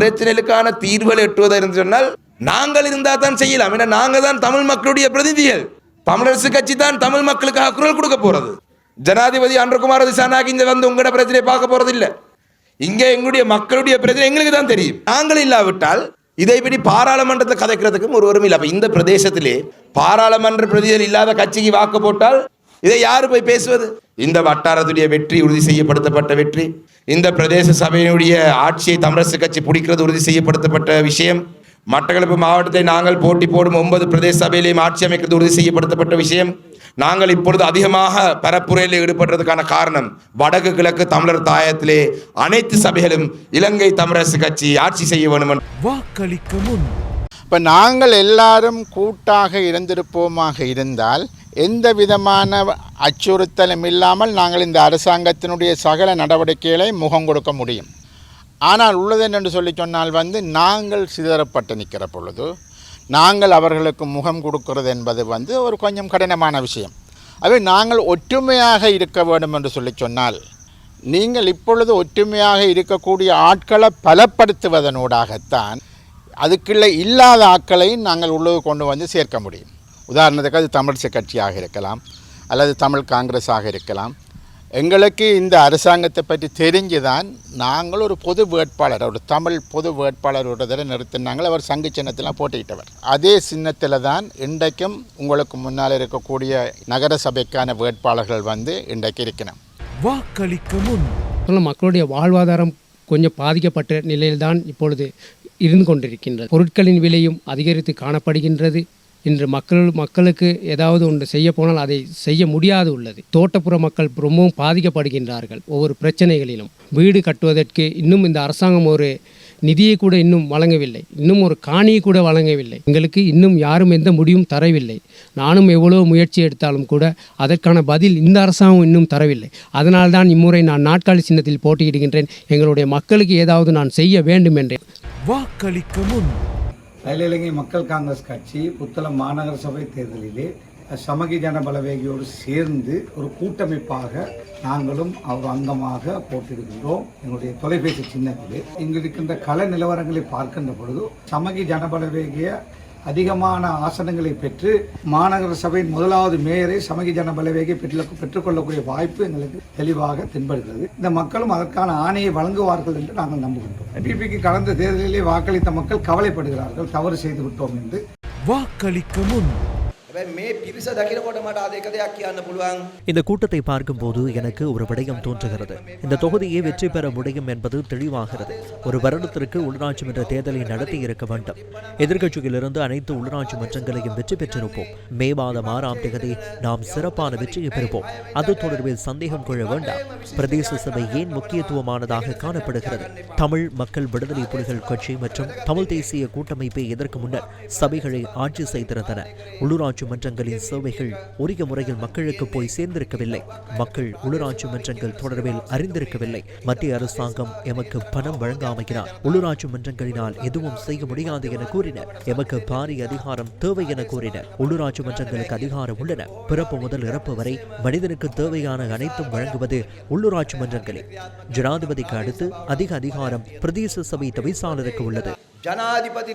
பிரச்சனைகளுக்கான தீர்வுகளை எட்டுவதா இருந்து சொன்னால் நாங்கள் இருந்தால் தான் செய்யலாம். ஏன்னா நாங்கள் தான் தமிழ் மக்களுடைய பிரதிநிதிகள். தமிழரசு கட்சி தான் தமிழ் மக்களுக்காக குரல் கொடுக்க போறது. ஜனாதிபதி அன்றகுமார் திசானாக இந்த வந்து உங்களோட பிரச்சனையை பார்க்க போகிறது இல்லை இங்க எங்களுடைய மக்களுடைய பிரச்சனை எங்களுக்கு தான் தெரியும். நாங்கள் இல்லாவிட்டால் இதைப்படி பாராளுமன்றத்தில் கதைக்கிறதுக்கும் ஒருவரும் இல்லை. அப்போ இந்த பிரதேசத்திலே பாராளுமன்ற பிரதிநிதிகள் இல்லாத கட்சிக்கு வாக்கு போட்டால் இதை யாரு போய் பேசுவது? இந்த வட்டாரத்துடைய வெற்றி உறுதி செய்யப்படுத்தப்பட்ட வெற்றி. இந்த பிரதேச சபையினுடைய ஆட்சியை தமிழரசு கட்சி பிடிக்கிறது உறுதி செய்யப்படுத்தப்பட்ட விஷயம். மட்டக்களப்பு மாவட்டத்தை நாங்கள் போட்டி போடும் ஒன்பது பிரதேச சபையிலையும் ஆட்சி அமைக்கிறது உறுதி செய்யப்படுத்தப்பட்ட விஷயம். நாங்கள் இப்பொழுது அதிகமாக பரப்புரையில் ஈடுபடுறதுக்கான காரணம் வடக்கு கிழக்கு தமிழர் தாயத்திலே அனைத்து சபைகளும் இலங்கை தமிழரசு கட்சி ஆட்சி செய்ய வேண்டும் என்று வாக்களிக்க முன். இப்போ நாங்கள் எல்லாரும் கூட்டாக இருந்திருப்போமாக இருந்தால் எந்த விதமான அச்சுறுத்தலும் இல்லாமல் நாங்கள் இந்த அரசாங்கத்தினுடைய சகல நடவடிக்கைகளை முகம் கொடுக்க முடியும். ஆனால் உள்ளது என்று சொல்லி சொன்னால் வந்து நாங்கள் சிதறப்பட்டு நிற்கிற பொழுது நாங்கள் அவர்களுக்கு முகம் கொடுக்கிறது என்பது வந்து ஒரு கொஞ்சம் கடினமான விஷயம். அவை நாங்கள் ஒற்றுமையாக இருக்க வேண்டும் என்று சொல்லி சொன்னால் நீங்கள் இப்பொழுது ஒற்றுமையாக இருக்கக்கூடிய ஆட்களை பலப்படுத்துவதனூடாகத்தான் அதுக்குள்ளே இல்லாத ஆட்களையும் நாங்கள் உள்ளது கொண்டு வந்து சேர்க்க முடியும். உதாரணத்துக்கு அது தமிழிசை கட்சியாக இருக்கலாம் அல்லது தமிழ் காங்கிரஸாக இருக்கலாம். எங்களுக்கு இந்த அரசாங்கத்தை பற்றி தெரிஞ்சு தான் நாங்கள் ஒரு பொது வேட்பாளர் ஒரு தமிழ் பொது வேட்பாளர் ஒரு தடவை நிறுத்தினாங்கள் அவர் சங்கு சின்னத்தில் போட்டியிட்டவர் அதே சின்னத்தில் தான் இன்றைக்கும் உங்களுக்கு முன்னால் இருக்கக்கூடிய நகர சபைக்கான வேட்பாளர்கள் வந்து இன்றைக்கு இருக்கணும் வாக்களிக்க முன். அதனால் மக்களுடைய வாழ்வாதாரம் கொஞ்சம் பாதிக்கப்பட்ட நிலையில்தான் இப்பொழுது இருந்து கொண்டிருக்கின்றது. பொருட்களின் விலையும் அதிகரித்து காணப்படுகின்றது. இன்று மக்கள் மக்களுக்கு ஏதாவது ஒன்று செய்ய போனால் அதை செய்ய முடியாது உள்ளது. தோட்டப்புற மக்கள் ரொம்பவும் பாதிக்கப்படுகின்றார்கள் ஒவ்வொரு பிரச்சனைகளிலும். வீடு கட்டுவதற்கு இன்னும் இந்த அரசாங்கம் ஒரு நிதியை கூட இன்னும் வழங்கவில்லை. இன்னும் ஒரு காணியை கூட வழங்கவில்லை. எங்களுக்கு இன்னும் யாரும் எந்த முடிவும் தரவில்லை. நானும் எவ்வளோ முயற்சி எடுத்தாலும் கூட அதற்கான பதில் இந்த அரசாங்கம் இன்னும் தரவில்லை. அதனால்தான் இம்முறை நான் நாட்காலி சின்னத்தில் போட்டியிடுகின்றேன். எங்களுடைய மக்களுக்கு ஏதாவது நான் செய்ய வேண்டும் என்றேன். வாக்களிக்க முன் அகில இலங்கை மக்கள் காங்கிரஸ் கட்சி புத்தளம் மாநகர சபை தேர்தலிலே சமகி ஜன பலவேகியோடு சேர்ந்து ஒரு கூட்டமைப்பாக நாங்களும் அவர் அங்கமாக போட்டிருக்கின்றோம் எங்களுடைய தொலைபேசி சின்னத்திலே இங்கு இருக்கின்ற கள நிலவரங்களை பார்க்கின்ற பொழுது சமகி ஜனபலவேகிய அதிகமான ஆசனங்களை பெற்று மாநகர சபையின் முதலாவது மேயரை சமகி ஜன பலவேகை பெற்று பெற்றுக்கொள்ளக்கூடிய வாய்ப்பு எங்களுக்கு தெளிவாக தென்படுகிறது. இந்த மக்களும் அதற்கான ஆணையை வழங்குவார்கள் என்று நாங்கள் நம்புகின்றோம். பிபிக்கு கடந்த தேர்தலிலே வாக்களித்த மக்கள் கவலைப்படுகிறார்கள். தவறு செய்து விட்டோம் என்று. வாக்களிக்க முன். இந்த கூட்டத்தை பார்க்கும் போது எனக்கு ஒரு விடயம் தோன்றுகிறது. இந்த தொகுதியை வெற்றி பெற முடியும் என்பது தெளிவாகிறது. ஒரு வருடத்திற்கு உள்ளாட்சி மன்ற தேர்தலை நடத்தி இருக்க வேண்டும். எதிர்கட்சியிலிருந்து அனைத்து உள்ளாட்சி மன்றங்களையும் வெற்றி பெற்றிருப்போம். மே மாதம் ஆறாம் தேதி நாம் சிறப்பான வெற்றியை பெறுவோம். அது தொடர்பில் சந்தேகம் கொள்ள வேண்டாம். பிரதேச சபை ஏன் முக்கியத்துவமானதாக காணப்படுகிறது? தமிழ் மக்கள் விடுதலை புலிகள் கட்சி மற்றும் தமிழ் தேசிய கூட்டமைப்பை இதற்கு முன்னர் சபைகளை ஆட்சி செய்திருந்தன. உள்ளூராட்சி உள்ளூராட்சி மன்றங்களின் சேவைகள் உரிய முறையில் மக்களுக்கு போய் சேர்ந்திருக்கவில்லை. மக்கள் உள்ளூராட்சி மன்றங்கள் தொடர்பில் அறிந்திருக்கவில்லை. மத்திய அரசாங்கம் எமக்கு பணம் வழங்காமையினால் உள்ளூராட்சி மன்றங்களினால் எதுவும் செய்ய முடியாது என கூறினர். எமக்கு பாரிய அதிகாரம் தேவை என கூறினர். உள்ளூராட்சி மன்றங்களுக்கு அதிகாரம் உள்ளன. பிறப்பு முதல் இறப்பு வரை மனிதனுக்கு தேவையான அனைத்தும் வழங்குவது உள்ளூராட்சி மன்றங்களே. ஜனாதிபதிக்கு அடுத்து அதிக அதிகாரம் பிரதேச சபை தவிசாளருக்கு உள்ளது. ஜனாதிபதி